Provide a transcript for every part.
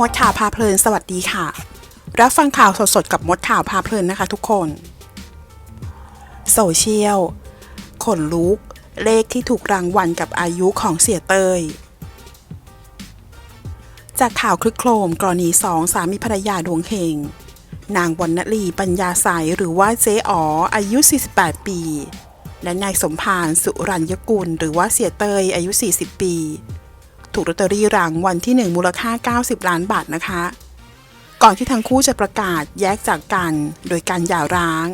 มดข่าวพาเพลิน สวัสดีค่ะ รับฟังข่าวสดๆ กับมดข่าวพาเพลินนะคะทุกคน โซเชียล ขนลุก เลขที่ถูกรางวัลกับอายุของเสียเตย จากข่าวคลึกโครมกรณีสองสามีภรรยาดวงเฮง นางวรรณลีปัญญาใสหรือว่าเจ๊อ๋ออายุ 48 ปี และนายสมพานสุรัญญกุล หรือว่าเสียเตยอายุ 40 ปี ถูกลอตเตอรี่รางวัลที่ 1 มูลค่า 90 ล้านบาทนะคะ ก่อนที่ทั้งคู่จะประกาศแยกจากกันโดยการหย่าร้าง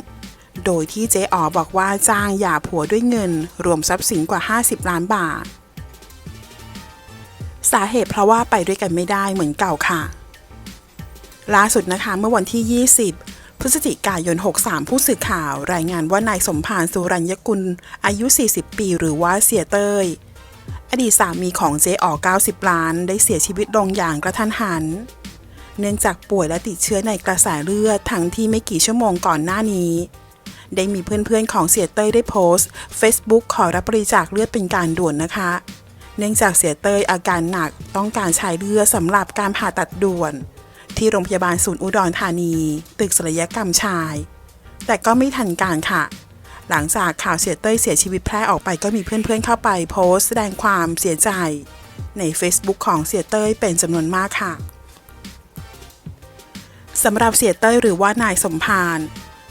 โดยที่เจ๊อ๋อบอกว่าจ้างหย่าผัวด้วยเงิน รวมทรัพย์สินกว่า 50 ล้านบาท สาเหตุเพราะว่าไปด้วยกันไม่ได้เหมือนเก่าค่ะ ล่าสุดนะคะเมื่อวันที่ 20พฤศจิกายน 63 ผู้สื่อข่าว รายงานว่านายสมพานสุรัญญกุล อายุ 40 ปี หรือว่าเสียเต้ย ดีตสามีของเจ๊อ๋อ90 ล้าน ได้เสียชีวิตลงอย่างกระทันหัน เนื่องจากป่วยและติดเชื้อในกระแสเลือดทั้งที่ไม่กี่ชั่วโมงก่อนหน้านี้ ได้มีเพื่อนๆของเสียเต้ยได้โพสต์ Facebook ขอรับบริจาคเลือดเป็นการด่วนนะคะ เนื่องจากเสียเต้ยอาการหนักต้องการใช้เลือดสำหรับการผ่าตัดด่วน ที่โรงพยาบาลศูนย์อุดรธานี ตึกศัลยกรรมชาย แต่ก็ไม่ทันการค่ะ หลังจากข่าวเสียเต้ยเสียชีวิตแพร่ออกไปก็มีเพื่อนๆเข้าไปโพสต์แสดงความเสียใจ ใน Facebook ของเสียเต้ยเป็นจำนวนมากค่ะสำหรับเสียเต้ยหรือว่านายสมพาน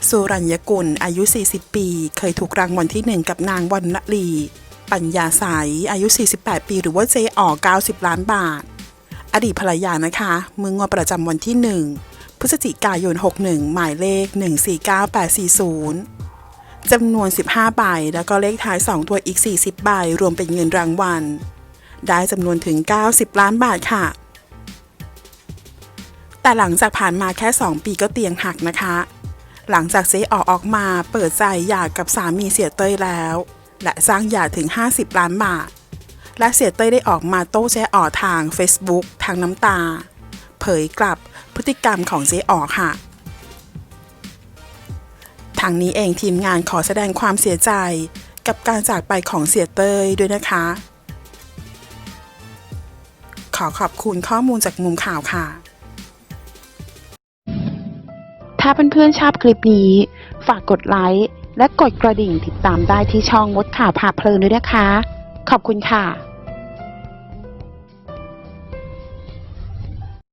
สุรัญญกุล อายุ 40 ปี เคยถูกรางวัลที่ 1 กับนางวันละลี ปัญญาสายอายุ 48 ปี หรือว่าเจออ90 ล้านบาท อดีตภรรยานะคะมืองวดประจำวันที่ 1 พฤศจิกายน 61 หมายเลข 149840 จำนวน 15 ใบ แล้วก็เลขท้าย 2 ตัวอีก 40 ใบ รวมเป็นเงินรางวัล ได้จำนวนถึง 90 ล้านบาทค่ะ แต่หลังจากผ่านมาแค่ 2 ปีก็เตียงหักนะคะ หลังจากเจ๊ออกออกมาเปิดใจหย่ากับสามีเสียเต้ยแล้ว และสร้างหย่าถึง 50 ล้านบาท และเสียเต้ยได้ออกมาโต้เจ๊อ๋อทาง Facebook ทางน้ำตา เผยกลับพฤติกรรมของเจ๊ออค่ะ ทางนี้เองทีมงานขอแสดงความเสียใจกับการจากไปของเสียเต้ยด้วยนะคะ ขอขอบคุณข้อมูลจากมุมข่าวค่ะ ถ้าเพื่อนๆชอบคลิปนี้ ฝากกดไลค์และกดกระดิ่งติดตามได้ที่ช่องมดข่าวพาเพลินด้วยนะคะ ขอบคุณค่ะ